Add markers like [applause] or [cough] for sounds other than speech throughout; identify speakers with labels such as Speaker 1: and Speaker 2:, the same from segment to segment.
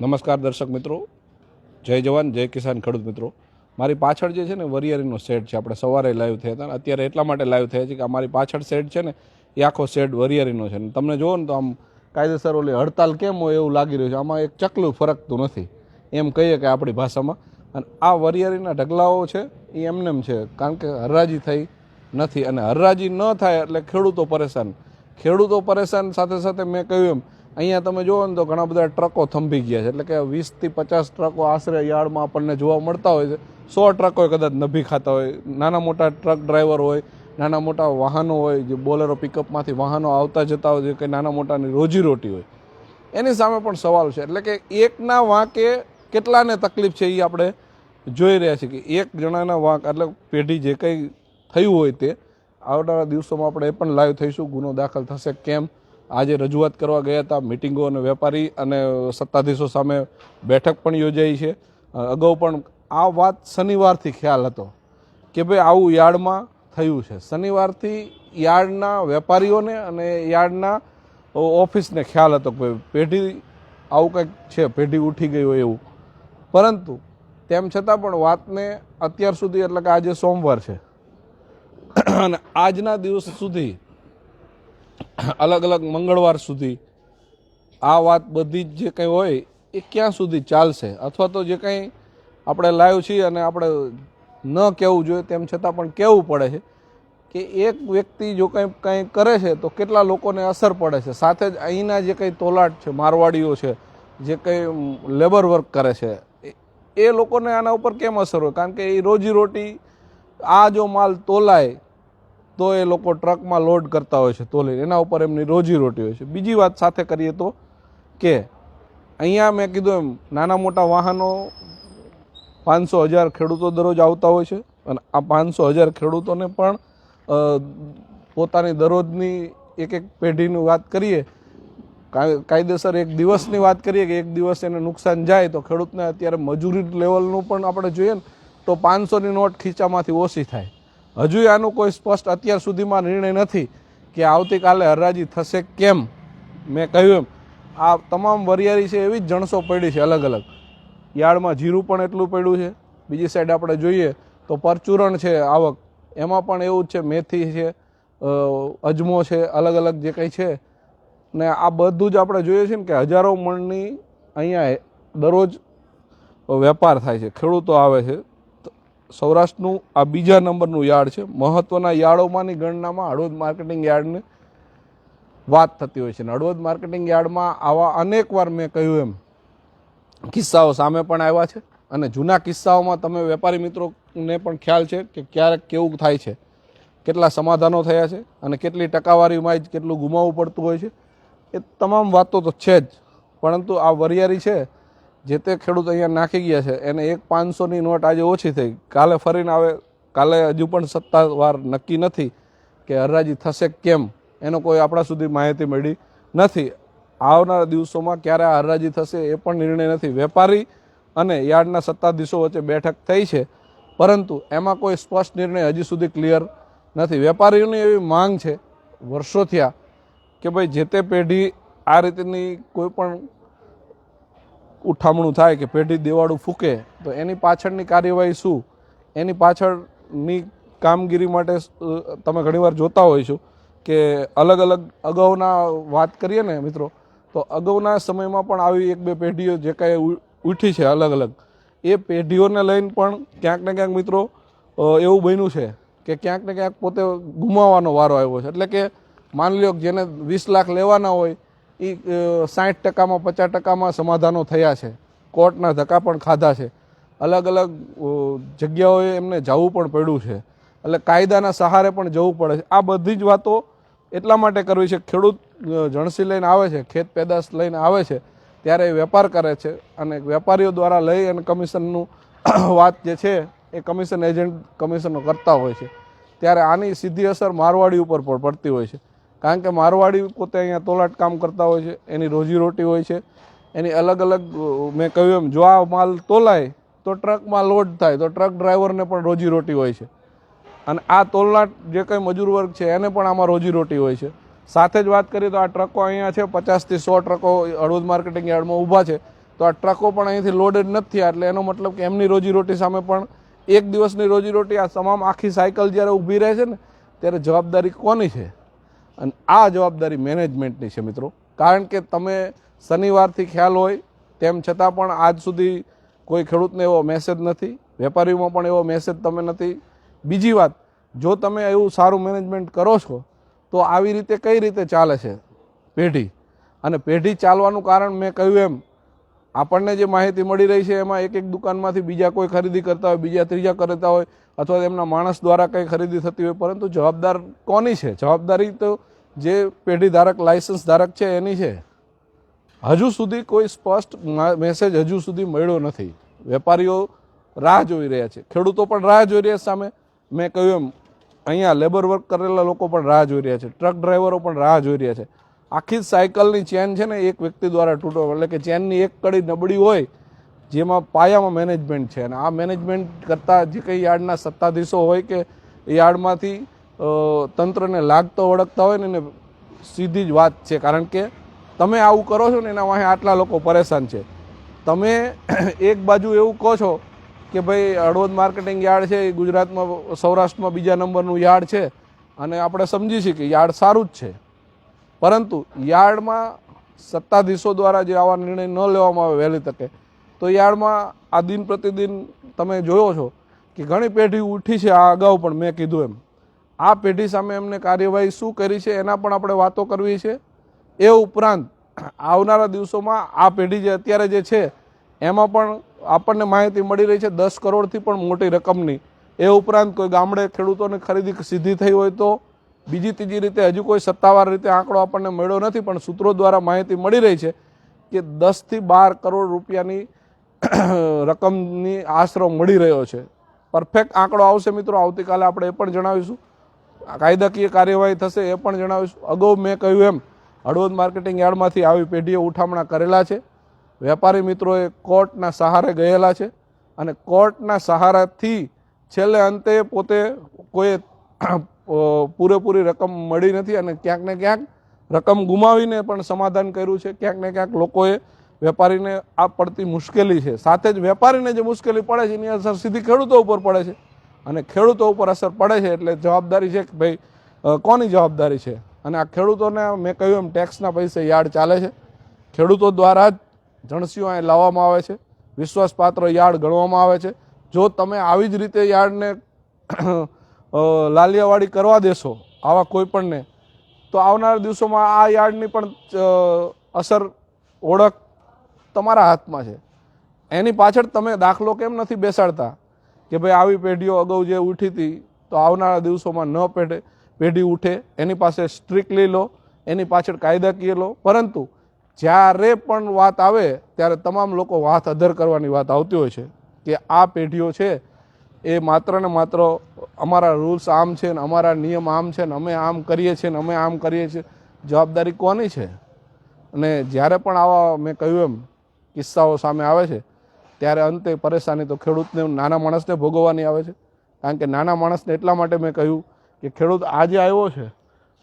Speaker 1: નમસ્કાર દર્શક મિત્રો. જય જવાન, જય કિસાન ખેડૂત મિત્રો. મારી પાછળ જે છે ને વરિયારીનો સેટ છે, આપણે સવારે લાઈવ થયા હતા અત્યારે એટલા માટે લાઈવ થયા છે કે અમારી પાછળ સેટ છે ને, એ આખો સેટ વરિયારીનો છે. ને તમને જુઓ ને તો આમ કાયદેસર ઓલી હડતાલ કેમ હોય એવું લાગી રહ્યું છે. આમાં એક ચકલું ફરકતું નથી. એમ કહીએ કે આપણી ભાષામાં. અને આ વરિયારીના ઢગલાઓ છે, એ એમનેમ છે. કારણ કે હરરાજી થઈ નથી. અને હરરાજી ન થાય એટલે ખેડૂતો પરેશાન. ખેડૂતો પરેશાન સાથે સાથે મેં કહ્યું એમ અહીંયા તમે જુઓ ને તો ઘણા બધા ટ્રકો થંભી ગયા છે. એટલે કે વીસથી પચાસ ટ્રકો આશરે યાર્ડમાં આપણને જોવા મળતા હોય છે. સો ટ્રકો કદાચ નભી ખાતા હોય. નાના મોટા ટ્રક ડ્રાઈવર હોય, નાના મોટા વાહનો હોય, જે બોલેરો પિકઅપમાંથી વાહનો આવતા જતા હોય છે કે નાના મોટાની રોજીરોટી હોય. એની સામે પણ સવાલ છે. એટલે કે એકના વાંકે કેટલાને તકલીફ છે એ આપણે જોઈ રહ્યા છીએ કે એક જણાના વાંક, એટલે પેઢી જે કંઈ થયું હોય તે, આવનારા દિવસોમાં આપણે એ પણ લાઈવ થઈશું. ગુનો દાખલ થશે કેમ? આજે રજૂઆત કરવા ગયા હતા મિટિંગો અને વેપારી અને સત્તાધીશો સામે બેઠક પણ યોજાઈ છે. અગાઉ પણ આ વાત શનિવારથી ખ્યાલ હતો કે ભાઈ આવું યાર્ડમાં થયું છે. શનિવારથી યાર્ડના વેપારીઓને અને યાર્ડના ઓફિસને ખ્યાલ હતો કે પેઢી આવું કંઈક છે, પેઢી ઉઠી ગઈ હોય એવું. પરંતુ તેમ છતાં પણ વાતને અત્યાર સુધી એટલે કે આજે સોમવાર છે. અને આજના દિવસ સુધી અલગ અલગ મંગળવાર સુધી આ વાત બધી જ જે કંઈ હોય, એ ક્યાં સુધી ચાલશે? અથવા તો જે કંઈ આપણે લાઈવ છીએ અને આપણે ન કહેવું જોઈએ, તેમ છતાં પણ કહેવું પડે છે કે એક વ્યક્તિ જો કંઈ કંઈ કરે છે, તો કેટલા લોકોને અસર પડે છે? સાથે જ અહીંના જે કંઈ તોલાટ છે, મારવાડીઓ છે, જે કંઈ લેબર વર્ક કરે છે, એ- લોકોને આના ઉપર કેમ અસર હોય? કારણ કે એ રોજીરોટી આ જો માલ તોલાય તો એ લોકો ટ્રકમાં લોડ કરતા હોય છે તોલી. એના ઉપર એમની રોજીરોટી હોય છે. બીજી વાત સાથે કરીએ તો કે અહીંયા મેં કીધું એમ, નાના મોટા વાહનો પાંચસો હજાર ખેડૂતો દરરોજ આવતા હોય છે અને આ પાંચસો હજાર ખેડૂતોને પણ પોતાની દરરોજની એક એક પેઢીની વાત કરીએ, કાય- કાયદેસર એક દિવસની વાત કરીએ કે એક દિવસ એને નુકસાન જાય તો ખેડૂતને અત્યારે મજૂરી લેવલનું પણ આપણે જોઈએ ને, તો પાંચસોની નોટ ખીચામાંથી ઓછી થાય. હજુ આનું કોઈ સ્પષ્ટ અત્યાર સુધીમાં નિર્ણય નથી કે આવતીકાલે હરાજી થશે કેમ? મેં કહ્યું એમ, આ તમામ વરિયારી છે એવી જ જણસો પડી છે અલગ અલગ. યાર્ડમાં જીરું પણ એટલું પડ્યું છે. બીજી સાઈડ આપણે જોઈએ તો પરચુરણ છે આવક. એમાં પણ એવું જ છે, મેથી છે અજમો છે, અલગ અલગ જે કંઈ છે. ને આ બધું જ આપણે જોઈએ છીએ ને કે હજારો મણની અહીંયા દરરોજ વેપાર થાય છે. ખેડૂતો આવે છે. સૌરાષ્ટ્રનું આ બીજા નંબરનું યાર્ડ છે. મહત્ત્વના યાર્ડોમાંની ગણનામાં હળવદ માર્કેટિંગ યાર્ડને વાત થતી હોય છે. અને હળવદ માર્કેટિંગ યાર્ડમાં આવા અનેકવાર મેં કહ્યું એમ, કિસ્સાઓ સામે પણ આવ્યા છે. અને જૂના કિસ્સાઓમાં તમે વેપારી મિત્રોને પણ ખ્યાલ છે કે ક્યારેક કેવું થાય છે. કેટલા સમાધાનો થયા છે અને કેટલી ટકાવારીમાં જ કેટલું ગુમાવવું પડતું હોય છે. એ તમામ વાતો તો છે જ. પરંતુ આ વરિયારી છે જે તે ખેડૂત અહીંયા નાખી ગયા છે, એને એક પાંચસોની નોટ આજે ઓછી થઈ. કાલે ફરીને આવે, કાલે હજુ પણ સત્તાવાર નક્કી નથી કે હરાજી થશે કેમ. એનો કોઈ આપણા સુધી માહિતી મળી નથી. આવનારા દિવસોમાં ક્યારે આ હરાજી થશે એ પણ નિર્ણય નથી. વેપારી અને યાર્ડના સત્તાધીશો વચ્ચે બેઠક થઈ છે, પરંતુ એમાં કોઈ સ્પષ્ટ નિર્ણય હજી સુધી ક્લિયર નથી. વેપારીઓની એવી માંગ છે, વર્ષો થયા, કે ભાઈ જે તે પેઢી આ રીતની કોઈ પણ ઉઠામણું થાય કે પેઢી દેવાળું ફૂકે, તો એની પાછળની કાર્યવાહી શું? એની પાછળની કામગીરી માટે તમે ઘણીવાર જોતા હોય કે અલગ અલગ અગાઉના વાત કરીએ ને મિત્રો, તો અગાઉના સમયમાં પણ આવી એક બે પેઢીઓ જે કાંઈ ઉઠી છે અલગ અલગ, એ પેઢીઓને લઈને પણ ક્યાંક ને ક્યાંક મિત્રો એવું બન્યું છે કે ક્યાંક ને ક્યાંક પોતે ગુમાવવાનો વારો આવ્યો છે. એટલે કે માની લો જેને વીસ લાખ લેવાના હોય એ સાઠ ટકામાં, પચાસ ટકામાં સમાધાનો થયા છે. કોર્ટના ધક્કા પણ ખાધા છે. અલગ અલગ જગ્યાઓએ એમને જવું પણ પડ્યું છે. એટલે કાયદાના સહારે પણ જવું પડે છે. આ બધી જ વાતો એટલા માટે કરવી છે ખેડૂત જણસી લઈને આવે છે, ખેત પેદાશ લઈને આવે છે, ત્યારે વેપાર કરે છે અને વેપારીઓ દ્વારા લઈ અને કમિશનનું [coughs] વાત જે છે એ કમિશન એજન્ટ કમિશનો કરતા હોય છે. ત્યારે આની સીધી અસર મારવાડી ઉપર પણ પડતી હોય છે. કારણ કે મારવાડી પોતે અહીંયા તોલાટ કામ કરતા હોય છે, એની રોજીરોટી હોય છે. એની અલગ અલગ મેં કહ્યું એમ, જો આ માલ તોલાય, તો ટ્રકમાં લોડ થાય, તો ટ્રક ડ્રાઈવરને પણ રોજીરોટી હોય છે. અને આ તોલનાટ જે કંઈ મજૂર વર્ગ છે, એને પણ આમાં રોજીરોટી હોય છે. સાથે જ વાત કરીએ તો આ ટ્રકો અહીંયા છે પચાસથી સો ટ્રકો હળવદ માર્કેટિંગ યાર્ડમાં ઊભા છે. તો આ ટ્રકો પણ અહીંથી લોડેડ નથી એટલે એનો મતલબ કે એમની રોજીરોટી સામે પણ એક દિવસની રોજીરોટી આ તમામ આખી સાયકલ જ્યારે ઊભી રહે છે ને, ત્યારે જવાબદારી કોની છે? અને આ જવાબદારી મેનેજમેન્ટની છે મિત્રો. કારણ કે તમે શનિવારથી ખ્યાલ હોય, તેમ છતાં પણ આજ સુધી કોઈ ખેડૂતને એવો મેસેજ નથી, વેપારીઓમાં પણ એવો મેસેજ તમે નથી. બીજી વાત, જો તમે એવું સારું મેનેજમેન્ટ કરો છો, તો આવી રીતે કઈ રીતે ચાલે છે પેઢી? અને પેઢી ચાલવાનું કારણ મેં કહ્યું એમ, આપણને જે માહિતી મળી રહી છે, એમાં એક એક દુકાનમાંથી બીજા કોઈ ખરીદી કરતા હોય, બીજા ત્રીજા કરતા હોય, અથવા એમના માણસ દ્વારા કંઈ ખરીદી થતી હોય, પરંતુ જવાબદાર કોની છે? જવાબદારી તો જે પેઢી ધારક લાયસન્સ ધારક છે, એની છે. હજુ સુધી કોઈ સ્પષ્ટ મેસેજ હજુ સુધી મળ્યો નથી. વેપારીઓ રાહ જોઈ રહ્યા છે. ખેડૂતો પણ રાહ જોઈ રહ્યા સામે. મેં કહ્યું એમ, અહીંયા લેબર વર્ક કરેલા લોકો પણ રાહ જોઈ રહ્યા છે. ટ્રક ડ્રાઈવરો પણ રાહ જોઈ રહ્યા છે. આખી સાયકલની ચેન છે ને, એક વ્યક્તિ દ્વારા તૂટો, એટલે કે ચેનની એક કડી નબળી હોય, જેમાં પાયામાં મેનેજમેન્ટ છે. અને આ મેનેજમેન્ટ કરતાં જે કંઈ યાર્ડના સત્તાધીશો હોય કે યાર્ડમાંથી તંત્રને લાગતો ઓળખતા હોય ને એને સીધી જ વાત છે. કારણ કે તમે આવું કરો છો ને એના વાંહે આટલા લોકો પરેશાન છે. તમે [clears throat] એક બાજુ એવું કહો છો કે ભાઈ હળવદ માર્કેટિંગ યાર્ડ છે, એ ગુજરાતમાં, સૌરાષ્ટ્રમાં બીજા નંબરનું યાર્ડ છે અને આપણે સમજી છીએ કે યાર્ડ સારું જ છે. પરંતુ યાર્ડમાં સત્તાધીશો દ્વારા જે આવા નિર્ણય ન લેવામાં આવે વહેલી તકે, તો યાર્ડમાં આ દિન પ્રતિદિન તમે જોયો છો કે ઘણી પેઢી ઉઠી છે આ અગાઉ પણ મેં કીધું એમ. આ પેઢી સામે એમને કાર્યવાહી શું કરી છે એના પણ આપણે વાતો કરવી છે. એ ઉપરાંત આવનારા દિવસોમાં આ પેઢી જે અત્યારે જે છે, એમાં પણ આપણને માહિતી મળી રહી છે દસ કરોડથી પણ મોટી રકમની. એ ઉપરાંત કોઈ ગામડે ખેડૂતોની ખરીદી સીધી થઈ હોય તો બીજી ત્રીજી રીતે હજુ કોઈ સત્તાવાર રીતે આંકડો આપણને મળ્યો નથી, પણ સૂત્રો દ્વારા માહિતી મળી રહી છે કે દસથી બાર કરોડ રૂપિયાની [coughs] રકમની આશરો મળી રહ્યો છે. પરફેક્ટ આંકડો આવશે મિત્રો, આવતીકાલે આપણે એ પણ જણાવીશું. કાયદાકીય કાર્યવાહી થશે એ પણ જણાવીશું. અગાઉ મેં કહ્યું એમ, હળવદ માર્કેટિંગ યાર્ડમાંથી આવી પેઢીઓ ઉઠામણા કરેલા છે. વેપારી મિત્રોએ કોર્ટના સહારે ગયેલા છે અને કોર્ટના સહારાથી છેલ્લે અંતે પોતે કોઈ પૂરેપૂરી રકમ મળી નથી અને ક્યાંક ને ક્યાંક રકમ ગુમાવીને પણ સમાધાન કર્યું છે. ક્યાંક ને ક્યાંક લોકોએ વેપારીને આ પડતી મુશ્કેલી છે. સાથે જ વેપારીને જે મુશ્કેલી પડે છે એની અસર સીધી ખેડૂતો ઉપર પડે છે. અને ખેડૂતો ઉપર અસર પડે છે એટલે જવાબદારી છે કે ભાઈ કોની જવાબદારી છે? અને આ ખેડૂતોને મેં કહ્યું એમ, ટેક્સના પૈસે યાર્ડ ચાલે છે. ખેડૂતો દ્વારા જ જણસીઓ અહીં લાવવામાં આવે છે. વિશ્વાસપાત્ર યાર્ડ ગણવામાં આવે છે. જો તમે આવી જ રીતે યાર્ડને લાલિયાવાડી કરવા દેશો, આવા કોઈ પણને તો આવનારા દિવસોમાં આ યાર્ડની પણ અસર, ઓળખ તમારા હાથમાં છે. એની પાછળ તમે દાખલો કેમ નથી બેસાડતા? કે ભાઈ આવી પેઢીઓ અગાઉ જે ઉઠી હતી, તો આવનારા દિવસોમાં ન પેઢે, પેઢી ઉઠે, એની પાસે સ્ટ્રિક્ટલી લો, એની પાછળ કાયદાકીય લો. પરંતુ જ્યારે પણ વાત આવે, ત્યારે તમામ લોકો વાત અધર કરવાની વાત આવતી હોય છે કે આ પેઢીઓ છે, એ માત્ર ને માત્ર અમારા રૂલ્સ આમ છે ને અમારા નિયમ આમ છે ને અમે આમ કરીએ છીએ ને અમે આમ કરીએ છીએ, જવાબદારી કોની છે? અને જ્યારે પણ આવા મેં કહ્યું એમ, કિસ્સાઓ સામે આવે છે ત્યારે અંતે પરેશાની તો ખેડૂતને નાના માણસને ભોગવવાની આવે છે. કારણ કે નાના માણસને એટલા માટે મેં કહ્યું કે ખેડૂત આજે આવ્યો છે,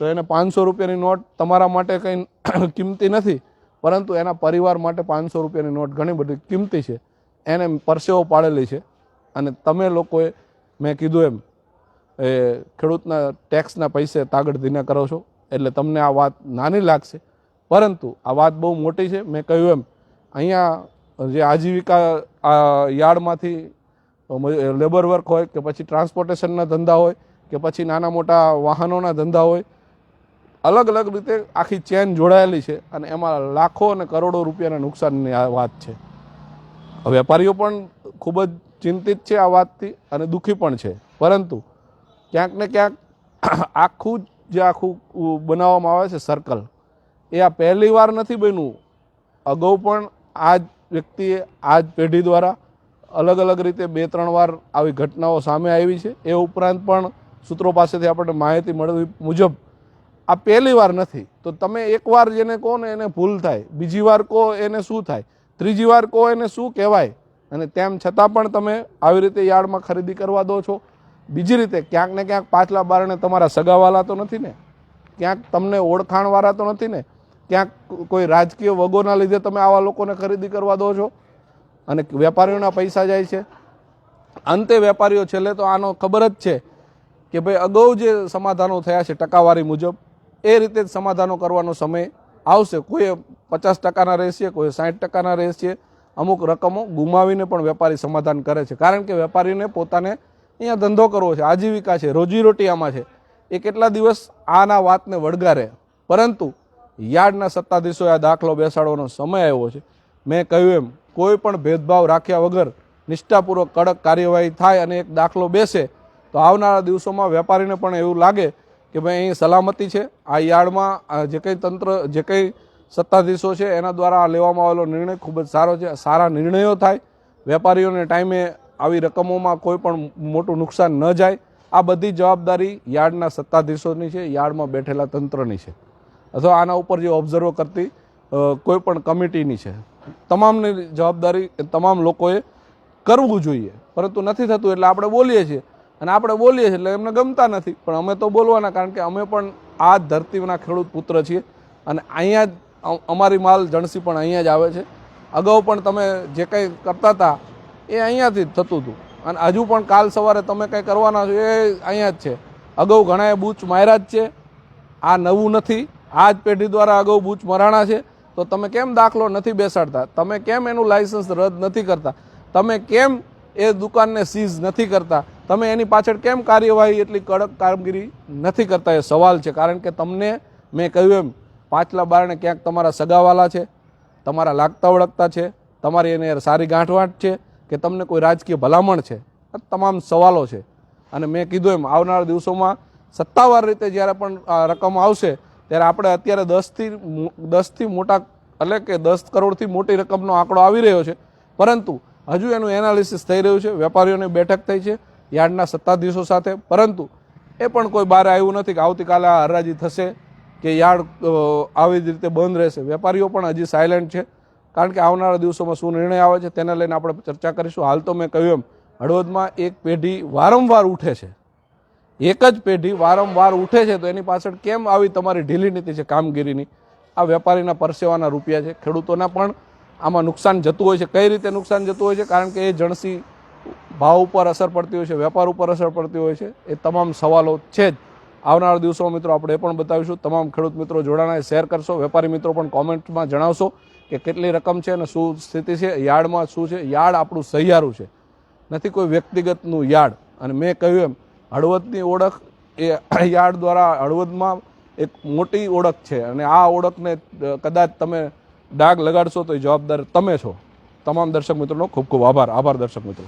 Speaker 1: તો એને પાંચસો રૂપિયાની નોટ તમારા માટે કંઈ [coughs] કિંમતી નથી, પરંતુ એના પરિવાર માટે પાંચસો રૂપિયાની નોટ ઘણી બધી કિંમતી છે. એને પરસેવો પાડેલી છે. અને તમે લોકોએ મેં કીધું એમ, એ ખેડૂતના ટેક્સના પૈસે તાગડ ધીને કરો છો, એટલે તમને આ વાત નાની લાગશે. પરંતુ આ વાત બહુ મોટી છે. મેં કહ્યું એમ, અહીંયા જે આજીવિકા આ યાર્ડમાંથી લેબર વર્ક હોય કે પછી ટ્રાન્સપોર્ટેશનના ધંધા હોય કે પછી નાના મોટા વાહનોના ધંધા હોય, અલગ અલગ રીતે આખી ચેન જોડાયેલી છે અને એમાં લાખો અને કરોડો રૂપિયાના નુકસાનની આ વાત છે. વેપારીઓ પણ ખૂબ જ ચિંતિત છે આ વાતથી અને દુઃખી પણ છે. પરંતુ ક્યાંક ને ક્યાંક [clears throat] આખું જ આખું બનાવવામાં આવે છે સર્કલ એ આ પહેલી વાર નથી બન્યું. અગાઉ પણ આ જ વ્યક્તિએ આ જ પેઢી દ્વારા અલગ અલગ રીતે બે, ત્રણ વાર આવી ઘટનાઓ સામે આવી છે. એ ઉપરાંત પણ સૂત્રો પાસેથી આપણને માહિતી મળવી મુજબ આ પહેલી વાર નથી. તો તમે એકવાર જેને કહો ને એને ભૂલ થાય. બીજી વાર કહો એને શું થાય? ત્રીજી વાર કહો એને શું કહેવાય? અને તેમ છતાં પણ તમે આવી રીતે યાર્ડમાં ખરીદી કરવા દો છો. બીજી રીતે ક્યાંક ને ક્યાંક પાછલા બારણે તમારા સગાવાલા તો નથી ને? ક્યાંક તમને ઓળખાણવાળા તો નથી ને? ક્યાંક કોઈ રાજકીય વગોના લીધે તમે આવા લોકોને ખરીદી કરવા દો છો? અને વેપારીઓના પૈસા જાય છે? અંતે વેપારીઓ છેલ્લે તો આનો ખબર જ છે કે ભાઈ અગાઉ જે સમાધાનો થયા છે ટકાવારી મુજબ, એ રીતે જ સમાધાનો કરવાનો સમય આવશે. કોઈ પચાસ ટકાના રહેશે કોઈ સાઠ ટકાના રહેશે, અમુક રકમો ગુમાવીને પણ વેપારી સમાધાન કરે છે. કારણ કે વેપારીને પોતાને અહીંયા ધંધો કરવો છે, આજીવિકા છે, રોજીરોટી આમાં છે. એ કેટલા દિવસ આના વાતને વળગારે? પરંતુ યાર્ડના સત્તાધીશોએ આ દાખલો બેસાડવાનો સમય આવ્યો છે. મેં કહ્યું એમ, કોઈ પણ ભેદભાવ રાખ્યા વગર નિષ્ઠાપૂર્વક કડક કાર્યવાહી થાય અને એક દાખલો બેસે, તો આવનારા દિવસોમાં વેપારીને પણ એવું લાગે કે ભાઈ અહીં સલામતી છે. આ યાર્ડમાં જે કંઈ તંત્ર, જે કંઈ સત્તાધીશો છે, એના દ્વારા લેવામાં આવેલો નિર્ણય ખૂબ જ સારો છે, સારા નિર્ણયો થાય. વેપારીઓને ટાઈમે આવી રકમોમાં કોઈ પણ મોટું નુકસાન ન જાય. આ બધી જવાબદારી યાર્ડના સત્તાધીશોની છે યાર્ડમાં બેઠેલા તંત્રની છે. અથવા આના ઉપર જે ઓબ્ઝર્વ કરતી કોઈ પણ કમિટીની છે. તમામની જવાબદારી તમામ લોકોએ કરવું જોઈએ. પરંતુ નથી થતું એટલે આપણે બોલીએ છીએ. અને આપણે બોલીએ છીએ એટલે એમને ગમતા નથી. પણ અમે તો બોલવાના, કારણ કે અમે પણ આ ધરતીના ખેડૂત પુત્ર છીએ. અને અહીંયા જ અમારી માલ જણસી પણ અહીંયા જ આવે છે. અગાઉ પણ તમે જે કંઈ કરતા હતા, એ અહીંયાથી જ થતું હતું. અને હજુ પણ કાલ સવારે તમે કંઈ કરવાના છો, એ અહીંયા જ છે. અગાઉ ઘણાએ બૂચ માર્યા જ છે. આ નવું નથી. આ જ પેઢી દ્વારા અગાઉ બૂચ મરાણા છે, તો તમે કેમ દાખલો નથી બેસાડતા? તમે કેમ એનું લાઇસન્સ રદ નથી કરતા? તમે કેમ એ દુકાનને સીઝ નથી કરતા? તમે એની પાછળ કેમ કાર્યવાહી એટલી કડક કામગીરી નથી કરતા? એ સવાલ છે. કારણ કે તમને મેં કહ્યું એમ, પાછલા બારણે ક્યાંક તમારા સગાવાલા છે, તમારા લાગતા ઓળખતા છે, તમારી એને સારી ગાંઠવાટ છે, કે તમને કોઈ રાજકીય ભલામણ છે? આ તમામ સવાલો છે. અને મેં કીધું એમ, આવનારા દિવસોમાં સત્તાવાર રીતે જ્યારે પણ રકમ આવશે ત્યારે આપણે અત્યારે દસથી દસથી મોટા, એટલે કે દસ કરોડથી મોટી રકમનો આંકડો આવી રહ્યો છે. પરંતુ હજુ એનું એનાલિસિસ થઈ રહ્યું છે, વેપારીઓની બેઠક થઈ છે, યાર્ડના સત્તાધીશો સાથે. પરંતુ એ પણ કોઈ બહાર આવ્યું નથી કે આવતીકાલે આ હરાજી થશે, કે યાર્ડ આવી જ રીતે બંધ રહેશે. વેપારીઓ પણ હજી સાયલેન્ટ છે. કારણ કે આવનારા દિવસોમાં શું નિર્ણય આવે છે, તેને લઈને આપણે ચર્ચા કરીશું. હાલ તો મેં કહ્યું એમ, હળવદમાં એક પેઢી વારંવાર ઉઠે છે. એક જ પેઢી વારંવાર ઉઠે છે, તો એની પાછળ કેમ આવી તમારી ઢીલી નીતિ છે, કામગીરીની? આ વેપારીના પરસેવાના રૂપિયા છે, ખેડૂતોના પણ આમાં નુકસાન જતું હોય છે. કઈ રીતે નુકસાન જતું હોય છે? કારણ કે એ જણસી ભાવ ઉપર અસર પડતી હોય છે, વેપાર ઉપર અસર પડતી હોય છે. એ તમામ સવાલો છે જ. આવનારા દિવસોમાં મિત્રો આપણે એ પણ બતાવીશું. તમામ ખેડૂત મિત્રો જોડાણા શેર કરશો. વેપારી મિત્રો પણ કોમેન્ટમાં જણાવશો કે કેટલી રકમ છે અને શું સ્થિતિ છે, યાર્ડમાં શું છે? યાર્ડ આપણું સહિયારું છે. નથી કોઈ વ્યક્તિગતનું યાર્ડ. અને મેં કહ્યું એમ હળવદની ઓળખ એ યાર્ડ દ્વારા હળવદમાં એક મોટી ઓળખ છે અને આ ઓળખને કદાચ તમે ડાઘ લગાડશો તો એ જવાબદાર તમે છો. તમામ દર્શક મિત્રોનો ખૂબ ખૂબ આભાર આભાર દર્શક મિત્રો.